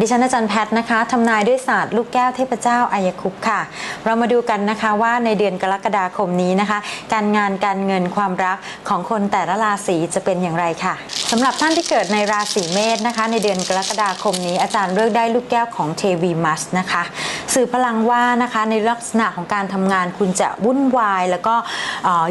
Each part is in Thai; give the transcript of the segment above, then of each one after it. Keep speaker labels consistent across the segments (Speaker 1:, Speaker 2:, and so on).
Speaker 1: ดิฉันอาจารย์แพทย์นะคะทำนายด้วยศาสตร์ลูกแก้วเทพเจ้าอายคุปค่ะ เรามาดูกันนะคะว่าในเดือนกรกฎาคมนี้นะคะ การงานการเงินความรักของคนแต่ละราศีจะเป็นอย่างไรค่ะสำหรับท่านที่เกิดในราศีเมษนะคะ ในเดือนกรกฎาคมนี้อาจารย์เลือกได้ลูกแก้วของเทวีมัสนะคะสื่อพลังว่านะคะในลักษณะของการทำงานคุณจะวุ่นวาย แล้วก็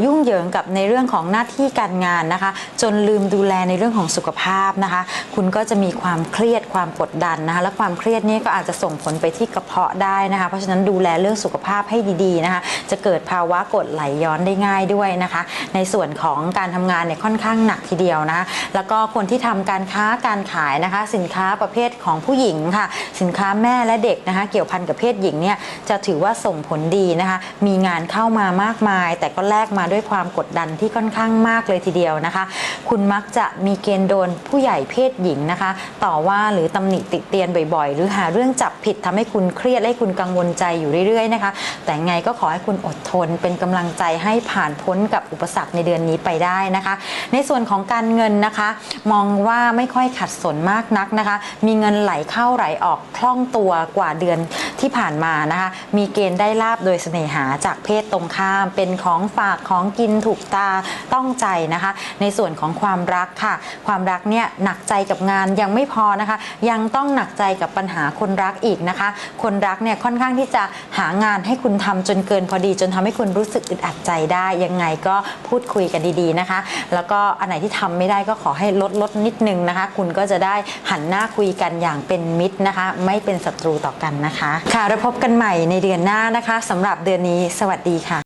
Speaker 1: ยุ่งเหยิงกับในเรื่องของหน้าที่การงานนะคะ จนลืมดูแลในเรื่องของสุขภาพนะคะ คุณก็จะมีความเครียดความกดดันนะคะและความเครียดนี้ก็อาจจะส่งผลไปที่กระเพาะได้นะคะ เพราะฉะนั้นดูแลเรื่องสุขภาพให้ดีๆนะคะ จะเกิดภาวะกรดไหลย้อนได้ง่ายด้วยนะคะ ในส่วนของการทำงานเนี่ยค่อนข้างหนักทีเดียวนะคะแล้วก็คนที่ทำการค้าการขายนะคะ สินค้าประเภทของผู้หญิงค่ะ สินค้าแม่และเด็กนะคะ เกี่ยวพันกับเพศหญิงเนี่ยจะถือว่าส่งผลดีนะคะ มีงานเข้ามามากมาย แต่ก็แลกมาด้วยความกดดันที่ค่อนข้างมากเลยทีเดียวนะคะ คุณมักจะมีเกณฑ์โดนผู้ใหญ่เพศหญิงนะคะ ต่อว่าหรือตำหนิติเตียนบ่อยๆ หรือหาเรื่องจับผิดทำให้คุณเครียดให้คุณกังวลใจอยู่เรื่อยๆนะคะ แต่ไงก็ขอให้คุณอดทนเป็นกำลังใจให้ผ่านพ้นกับอุปสรรคในเดือนนี้ไปได้นะคะ ในส่วนของการเงินนะคะมองว่าไม่ค่อยขัดสนมากนักนะคะ มีเงินไหลเข้าไหลออกคล่องตัวกว่าเดือนที่ผ่านมานะคะ มีเกณฑ์ได้ลาบโดยเสน่หาจากเพศตรงข้าม เป็นของฝากของกินถูกตาต้องใจนะคะ ในส่วนของความรักค่ะ ความรักเนี่ยหนักใจกับงานยังไม่พอนะคะ ยังต้องหนักใจกับปัญหาคนรักอีกนะคะ คนรักเนี่ยค่อนข้างที่จะหางานให้คุณทำจนเกินพอดี จนทำให้คุณรู้สึกอึดอัดใจได้ ยังไงก็พูดคุยกันดีๆนะคะ แล้วก็อันไหนที่ทำไม่ได้ก็ขอใหให้ลดลดนิดนึงนะคะ คุณก็จะได้หันหน้าคุยกันอย่างเป็นมิตรนะคะ ไม่เป็นศัตรูต่อกันนะคะ ค่ะเราพบกันใหม่ในเดือนหน้านะคะสำหรับเดือนนี้ สวัสดีค่ะ